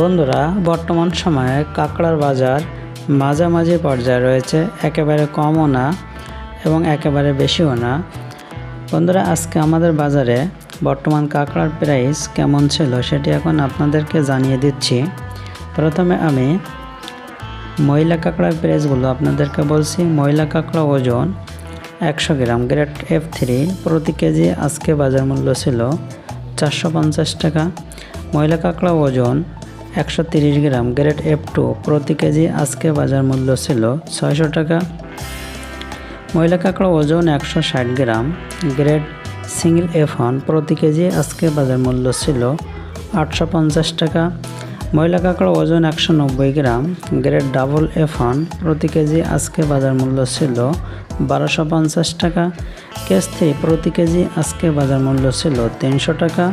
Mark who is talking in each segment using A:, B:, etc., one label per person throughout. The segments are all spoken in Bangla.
A: বন্ধুরা, বর্তমান সময়ে কাঁকড়ার বাজার মাঝামাঝি পর্যায়ে রয়েছে, একেবারে কমও না এবং একেবারে বেশিও না। বন্ধুরা, আজকে আমাদের বাজারে বর্তমান কাঁকড়ার প্রাইস কেমন ছিল সেটি এখন আপনাদেরকে জানিয়ে দিচ্ছি। প্রথমে আমি ময়লা কাঁকড়ার প্রাইসগুলো আপনাদেরকে বলছি। ময়লা কাঁকড়া ওজন একশো গ্রাম গ্রেড এফ থ্রি প্রতি কেজি আজকে বাজার মূল্য ছিল চারশো পঞ্চাশ টাকা। ময়লা কাঁকড়া ওজন একশো তিরিশ গ্রাম গ্রেড এফ টু প্রতি কেজি আজকে বাজার মূল্য ছিল ছয়শো টাকা। ময়লা কাঁকড়া ওজন একশো ষাট gram, grade single F one প্রতি কেজি আজকে বাজার মূল্য ছিল আটশো পঞ্চাশ টাকা। ময়লা কাঁকড়া ওজন একশো নব্বই gram, grade double F one প্রতি কেজি আজকে বাজার মূল্য ছিল বারোশো পঞ্চাশ টাকা। কেস থ্রি প্রতি কেজি আজকে বাজার মূল্য ছিল তিনশো টাকা।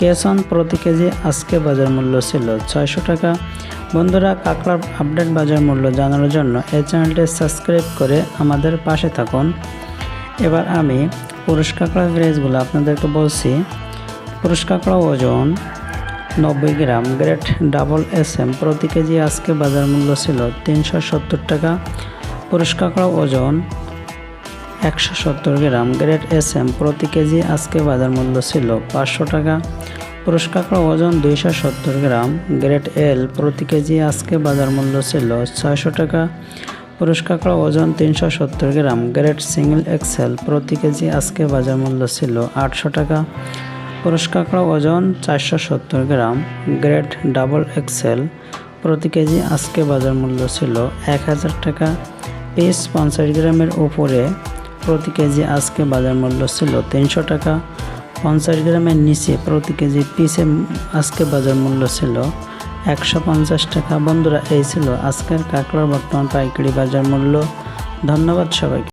A: কেস ওয়ান প্রতি কেজি আজকে বাজার মূল্য ছিল ছয়শো টাকা। বন্ধুরা, কাঁকড়ার আপডেট বাজার মূল্য জানার জন্য এই চ্যানেলটি সাবস্ক্রাইব করে আমাদের পাশে থাকুন। এবার আমি পুরুষ কাঁকড়ার প্রাইসগুলো আপনাদেরকে বলছি। পুরুষ কাঁকড়া ওজন নব্বই gram grade double S M, প্রতি কেজি আজকে বাজার মূল্য ছিল তিনশো সত্তর টাকা। পুরুষ কাঁকড়া ওজন একশো সত্তর গ্রাম গ্রেড এস এম প্রতি কেজি আজকে বাজার মূল্য ছিল পাঁচশো টাকা। পুরুষ কাঁকড়া ওজন দুইশো সত্তর গ্রাম গ্রেড এল প্রতি কেজি আজকে বাজার মূল্য ছিল ছয়শো টাকা। পুরুষ কাঁকড়া ওজন তিনশো সত্তর গ্রাম গ্রেড সিঙ্গেল এক্সেল প্রতি কেজি আজকে বাজার মূল্য ছিল আটশো টাকা। পুরুষ কাঁকড়া ওজন চারশো সত্তর গ্রাম গ্রেড ডাবল এক্সেল প্রতি কেজি আজকে বাজার মূল্য ছিল এক হাজার টাকা। পিস পঞ্চাশ গ্রামের উপরে প্রতি কেজি আজকে বাজার মূল্য ছিল তিনশো টাকা। পঞ্চাশ গ্রামের নিচে প্রতি কেজি পিসে আজকে বাজার মূল্য ছিল একশো পঞ্চাশ টাকা। বন্ধুরা, এই ছিল আজকের কাঁকড়ার বর্তমান পাইকারি বাজার মূল্য। ধন্যবাদ সবাইকে।